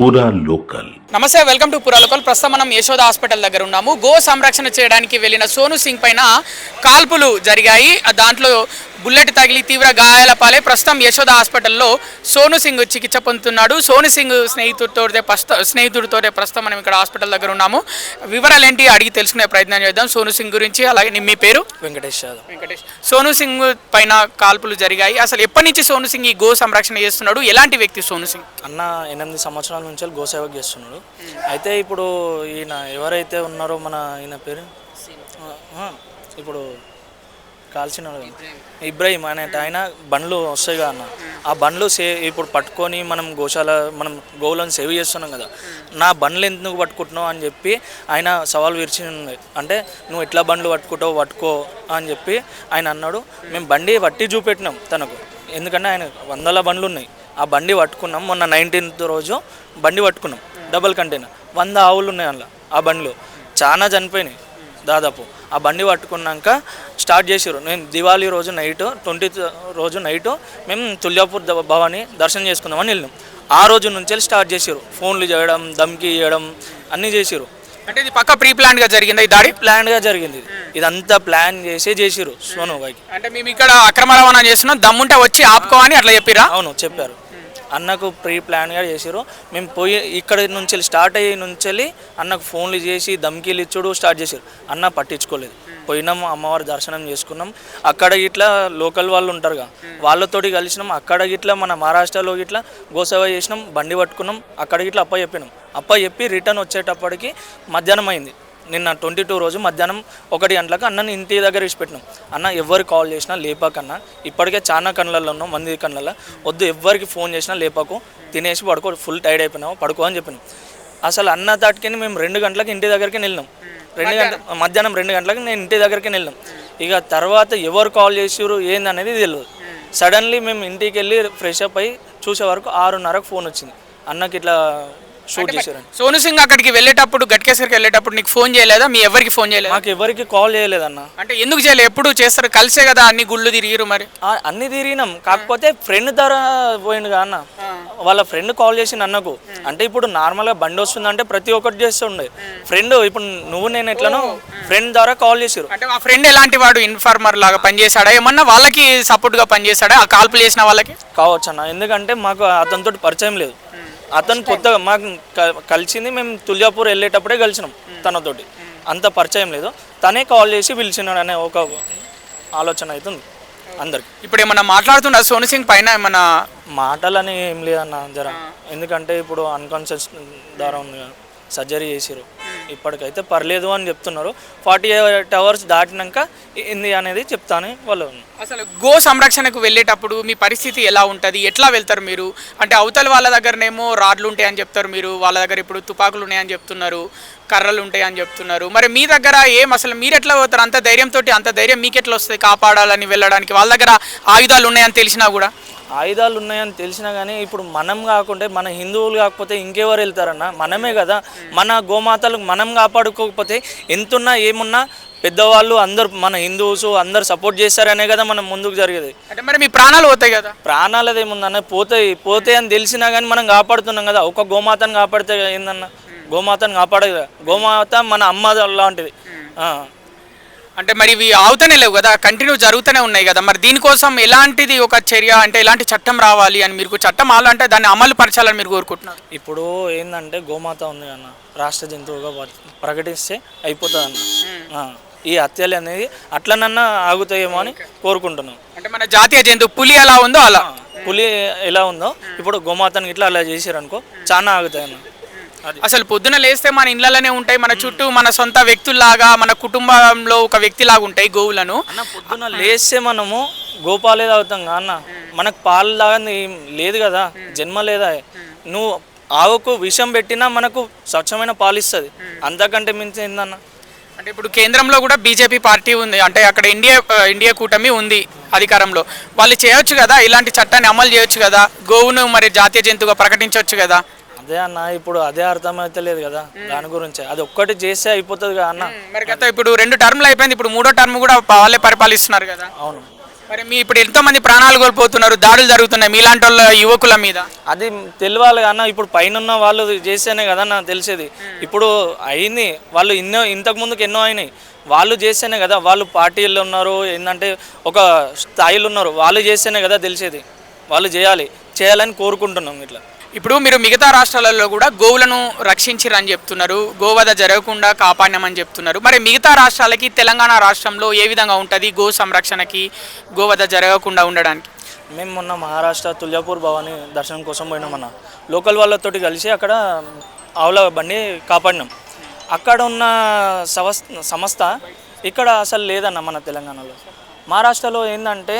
పూరా లోకల్ నమస్తే welcome to పురాలోకల్ ప్రస్తుతం మనం యశోద హాస్పిటల్ దగ్గర ఉన్నాము. గో సంరక్షణ చేయడానికి వెళ్ళిన సోను సింగ్ పైన కాల్పులు జరిగాయి. దాంట్లో బుల్లెట్ తగిలి తీవ్ర గాయాల పాలే ప్రస్తుతం యశోద హాస్పిటల్లో సోను సింగ్ చికిత్స పొందుతున్నాడు. సోను సింగ్ స్నేహితుడితో ప్రస్తుత స్నేహితుడితో ప్రస్తుతం మనం ఇక్కడ హాస్పిటల్ దగ్గర ఉన్నాము. వివరాలు ఏంటి అడిగి తెలుసుకునే ప్రయత్నం చేద్దాం. సోను సింగ్ గురించి అలాగే మీ పేరు? వెంకటేష్ యాదవ్. వెంకటేష్. సోను సింగ్ పైన కాల్పులు జరిగాయి. అసలు ఎప్పటి నుంచి సోను సింగ్ ఈ గో సంరక్షణ చేస్తున్నాడు? ఎలాంటి వ్యక్తి సోను సింగ్? అన్న ఎనిమిది సంవత్సరాల నుంచి గోసేవకు చేస్తున్నాడు. అయితే ఇప్పుడు ఈయన ఎవరైతే ఉన్నారో మన ఈయన పేరు? ఇప్పుడు కాల్చిన ఇబ్రాహిం అనే ఆయన బండ్లు వస్తాయి కదా అన్న. ఆ బండ్లు సే ఇప్పుడు పట్టుకొని మనం గోశాల మనం గోవులను సేవ్ చేస్తున్నాం కదా. నా బండ్లు ఎందుకు పట్టుకుంటున్నావు అని చెప్పి ఆయన సవాల్ విరిచి ఉంది అంటే నువ్వు ఎట్లా బండ్లు పట్టుకుంటావు పట్టుకో అని చెప్పి ఆయన అన్నాడు. మేము బండి పట్టి చూపెట్టినాం తనకు. ఎందుకంటే ఆయన వందల బండ్లు ఉన్నాయి. ఆ బండి పట్టుకున్నాం. మొన్న నైన్టీన్త్ రోజు బండి పట్టుకున్నాం. Double container. వంద ఆవులు ఉన్నాయి అందులో ఆ బండ్లు. చాలా చనిపోయినాయి దాదాపు. ఆ బండి పట్టుకున్నాక స్టార్ట్ చేసారు నేను దివాళీ రోజు నైట్ ట్వంటీ రోజు నైట్ మేము తుల్యాపూర్ ద- భవాని దర్శనం చేసుకుందామని వెళ్ళినాం. ఆ రోజు నుంచి స్టార్ట్ చేసారు ఫోన్లు చేయడం దమ్కి చేయడం అన్నీ చేసారు అంటే ఇది పక్క ప్రీ ప్లాన్గా జరిగిందా ఈ దాడి? ప్లాన్గా జరిగింది ఇది. ఇదంతా ప్లాన్ చేసే చేసిరు సోను బాయ్కి అంటే మేము ఇక్కడ అక్రమ రవాణా చేస్తున్నాం దమ్ముంటే వచ్చి ఆపుకోవని అట్లా చెప్పిరా? అవును చెప్పారు. అన్నకు ప్రీ ప్లాన్గా చేసారు మేము పోయి ఇక్కడ నుంచి స్టార్ట్ అయ్యి నుంచి అన్నకు ఫోన్లు చేసి దమ్కీలు ఇచ్చుడు స్టార్ట్ చేశారు అన్న పట్టించుకోలేదు. పోయినాం అమ్మవారి దర్శనం చేసుకున్నాం. అక్కడ ఇట్లా లోకల్ వాళ్ళు ఉంటారుగా వాళ్ళతోటి కలిసినాం. అక్కడ ఇట్లా మన మహారాష్ట్రలో ఇట్లా గోసేవ చేసినాం బండి పట్టుకున్నాం. అక్కడ ఇట్లా అప్ప చెప్పినాం. అప్ప చెప్పి రిటర్న్ వచ్చేటప్పటికి మధ్యాహ్నం అయింది. నిన్న ట్వంటీ టూ రోజు మధ్యాహ్నం ఒకటి గంటలకు అన్నని ఇంటి దగ్గర ఇచ్చిపెట్టినాం అన్న ఎవరు కాల్ చేసినా లేపాకన్నా. ఇప్పటికే చాలా కళ్ళల్లో ఉన్నాం మంది కళ్ళల్లో. వద్దు ఎవరికి ఫోన్ చేసినా లేపాకు. తినేసి పడుకో ఫుల్ టైర్డ్ అయిపోయినావు పడుకో అని చెప్పినాం. అసలు అన్న దాటికి మేము రెండు గంటలకు ఇంటి దగ్గరికి వెళ్ళినాం. రెండు గంటల మధ్యాహ్నం. రెండు గంటలకు నేను ఇంటి దగ్గరికి వెళ్ళినాం. ఇక తర్వాత ఎవరు కాల్ చేసిరు ఏంది అనేది తెలియదు సడన్లీ మేము ఇంటికి వెళ్ళి ఫ్రెష్ అప్ అయ్యి చూసే వరకు ఆరున్నరకు ఫోన్ వచ్చింది. అన్నకి ఇట్లా షూట్ చేశారని. సోను సింగ్ అక్కడికి వెళ్ళేటప్పుడు గట్కేసరికి వెళ్ళేటప్పుడు నీకు ఫోన్ చేయలేదా? మీ ఎవరికి ఫోన్ చేయలేదా? మాకు ఎవరికి కాల్ చేయలేదన్న. అంటే ఎందుకు చేయలేదు ఎప్పుడు చేస్తారు? కలిసే కదా అన్ని గుళ్ళు తిరిగిరు మరి. అన్ని తిరిగినాం. కాకపోతే ఫ్రెండ్ ద్వారా పోయిండు అన్న. వాళ్ళ ఫ్రెండ్ కాల్ చేసింది అన్నకు. అంటే ఇప్పుడు నార్మల్గా బండి వస్తుందంటే ప్రతి ఒక్కటి చేస్తుండే. ఫ్రెండ్ ఇప్పుడు నువ్వు నేను ఎట్లనో ఫ్రెండ్ ద్వారా కాల్ చేసారు అంటే మా ఫ్రెండ్ ఎలాంటి వాడు ఇన్ఫార్మర్ లాగా పనిచేశాడా? ఏమన్నా వాళ్ళకి సపోర్ట్గా పనిచేశాడా? ఆ కాల్పులు చేసిన వాళ్ళకి? కావచ్చు అన్న. ఎందుకంటే మాకు అతనితో పరిచయం లేదు. అతను కొత్తగా మాకు కలిసింది మేము తుల్యాపూర్ వెళ్ళేటప్పుడే కలిసినాం తనతోటి. అంత పరిచయం లేదు. తనే కాల్ చేసి పిలిచినాడు అనే ఒక ఆలోచన అవుతుంది అందరికి. ఇప్పుడు ఏమన్నా మాట్లాడుతున్నా? సోను సింగ్ పైన ఏమన్నా? మాటలని ఏం లేదన్న జర. ఎందుకంటే ఇప్పుడు అన్కాన్షియస్ ద్వారా ఉంది సర్జరీ చేసిరు ఇప్పటికైతే పర్లేదు అని చెప్తున్నారు. ఫార్టీ ఎయిట్ అవర్స్ దాటినాక ఏంది అనేది చెప్తాను వాళ్ళు. అసలు గో సంరక్షణకు వెళ్ళేటప్పుడు మీ పరిస్థితి ఎలా ఉంటుంది? ఎట్లా వెళ్తారు మీరు? అంటే అవతల వాళ్ళ దగ్గరనేమో రాడ్లు ఉంటాయని చెప్తారు మీరు. వాళ్ళ దగ్గర ఇప్పుడు తుపాకులు ఉన్నాయని చెప్తున్నారు. కర్రలు ఉంటాయని చెప్తున్నారు. మరి మీ దగ్గర ఏం అసలు మీరు ఎట్లా పోతారు? అంత ధైర్యంతో అంత ధైర్యం మీకు ఎట్లా వస్తుంది కాపాడాలని వెళ్ళడానికి? వాళ్ళ దగ్గర ఆయుధాలు ఉన్నాయని తెలిసినా కూడా? ఆయుధాలు ఉన్నాయని తెలిసినా కానీ ఇప్పుడు మనం కాకుంటే మన హిందువులు కాకపోతే ఇంకెవరు వెళ్తారన్న? మనమే కదా. మన గోమాతలకు మనం కాపాడుకోకపోతే ఎంతున్నా ఏమున్నా పెద్దవాళ్ళు అందరు మన హిందువుస్ అందరు సపోర్ట్ చేస్తారనే కదా మనం ముందుకు జరిగేది. అంటే మరి మీ ప్రాణాలు పోతాయి కదా? ప్రాణాలది ఏముందన్న పోతాయి పోతాయి అని తెలిసినా కానీ మనం కాపాడుతున్నాం కదా. ఒక గోమాతను కాపాడితే ఏందన్న? గోమాతను కాపాడదు గోమాత మన అమ్మ లాంటిది. ఆ. అంటే మరి ఇవి ఆగుతూనే లేవు కదా కంటిన్యూ జరుగుతూనే ఉన్నాయి కదా. మరి దీనికోసం ఎలాంటిది ఒక చర్య అంటే ఎలాంటి చట్టం రావాలి అని మీరు చట్టం అంటే దాన్ని అమలు పరచాలని మీరు కోరుకుంటున్నారు? ఇప్పుడు ఏంటంటే గోమాత ఉంది అన్న రాష్ట్ర జంతువుగా ప్ర- ప్రకటిస్తే అయిపోతుంది అన్న. ఈ హత్యలు అనేది అట్లనన్నా ఆగుతాయేమో అని కోరుకుంటున్నాం. అంటే మన జాతీయ జంతువు పులి ఎలా ఉందో అలా? పులి ఎలా ఉందో ఇప్పుడు గోమాతను ఇట్లా అలా చేసారు అనుకో చాలా ఆగుతాయి అన్న అసలు పొద్దున లేస్తే మన ఇళ్ళలోనే ఉంటాయి మన చుట్టూ మన సొంత వ్యక్తుల్లాగా మన కుటుంబంలో ఒక వ్యక్తిలాగా ఉంటాయి గోవులను. పొద్దున లేస్తే మనము గోపాలే తాగుతాం అన్న. మనకు పాలు తాగని లేదు కదా జన్మ లేదా. నువ్వు ఆవుకు విషం పెట్టినా మనకు స్వచ్ఛమైన పాలు ఇస్తుంది అంతకంటే మించి ఏందన్న? అంటే ఇప్పుడు కేంద్రంలో కూడా బీజేపీ పార్టీ ఉంది. అంటే అక్కడ ఇండియా ఇండియా కూటమి ఉంది అధికారంలో. వాళ్ళు చేయొచ్చు కదా ఇలాంటి చట్టాన్ని అమలు చేయొచ్చు కదా గోవును మరి జాతీయ జంతువుగా ప్రకటించవచ్చు కదా. అదే అన్న ఇప్పుడు అదే అర్థమైతలేదు కదా దాని గురించి. అది ఒక్కటి చేస్తే అయిపోతుంది కదా అన్న. మరి గత ఇప్పుడు రెండు టర్మ్లు అయిపోయింది ఇప్పుడు మూడో టర్మ్ కూడా వాళ్ళే పరిపాలిస్తున్నారు కదా. అవును. మరి మీ ఇప్పుడు ఎంతో మంది ప్రాణాలు కోల్పోతున్నారు దాడులు జరుగుతున్నాయి మీలాంటి వాళ్ళ యువకుల మీద? అది తెలియాలి అన్న ఇప్పుడు పైన వాళ్ళు చేస్తేనే కదా నాకు తెలిసేది. ఇప్పుడు అయింది వాళ్ళు ఎన్నో ఇంతకు ముందుకు ఎన్నో అయినాయి. వాళ్ళు చేస్తేనే కదా వాళ్ళు పార్టీల్లో ఉన్నారు ఏంటంటే ఒక స్థాయిలో ఉన్నారు వాళ్ళు చేస్తేనే కదా తెలిసేది. వాళ్ళు చేయాలి చేయాలని కోరుకుంటున్నాం ఇట్లా. ఇప్పుడు మీరు మిగతా రాష్ట్రాలలో కూడా గోవులను రక్షించిరని చెప్తున్నారు. గోవధ జరగకుండా కాపాడినామని చెప్తున్నారు. మరి మిగతా రాష్ట్రాలకి తెలంగాణ రాష్ట్రంలో ఏ విధంగా ఉంటుంది గో సంరక్షణకి గోవధ జరగకుండా ఉండడానికి? మేము మొన్న మహారాష్ట్ర తుల్యాపూర్ భవాని దర్శనం కోసం పోయినామన్న లోకల్ వాళ్ళతో కలిసి అక్కడ ఆవుల బండి కాపాడినాం. అక్కడ ఉన్న సంస్థ ఇక్కడ అసలు లేదన్న మన తెలంగాణలో. మహారాష్ట్రలో ఏంటంటే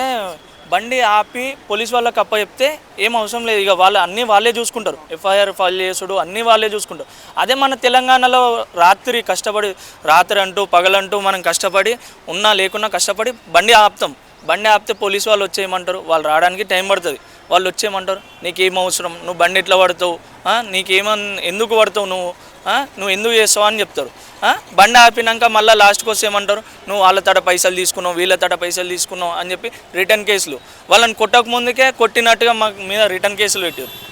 బండి ఆపి పోలీస్ వాళ్ళకి అప్ప చెప్తే ఏం అవసరం లేదు. ఇక వాళ్ళు అన్నీ వాళ్ళే చూసుకుంటారు. ఎఫ్ఐఆర్ ఫైల్ చేసుడు అన్నీ వాళ్ళే చూసుకుంటారు. అదే మన తెలంగాణలో రాత్రి కష్టపడి రాత్రి అంటూ పగలంటూ మనం కష్టపడి ఉన్నా లేకున్నా కష్టపడి బండి ఆపుతాం. బండి ఆపితే పోలీసు వాళ్ళు వచ్చేయమంటారు. వాళ్ళు రావడానికి టైం పడుతుంది. వాళ్ళు వచ్చేయమంటారు. నీకేం అవసరం? నువ్వు బండి ఎట్లా పడతావు? ఆ? నీకేమన్ ఎందుకు పడతావు నువ్వు? నువ్వు ఎందుకు చేస్తావు అని చెప్తారు. ఆ? బండి ఆపినాక మళ్ళీ లాస్ట్కి వస్తే ఏమంటారు? నువ్వు వాళ్ళ తడ పైసలు తీసుకున్నావు వీళ్ళ తడ పైసలు తీసుకున్నావు అని చెప్పి రిటర్న్ కేసులు వాళ్ళని కొట్టక ముందుకే కొట్టినట్టుగా మా మీద రిటర్న్ కేసులు పెట్టారు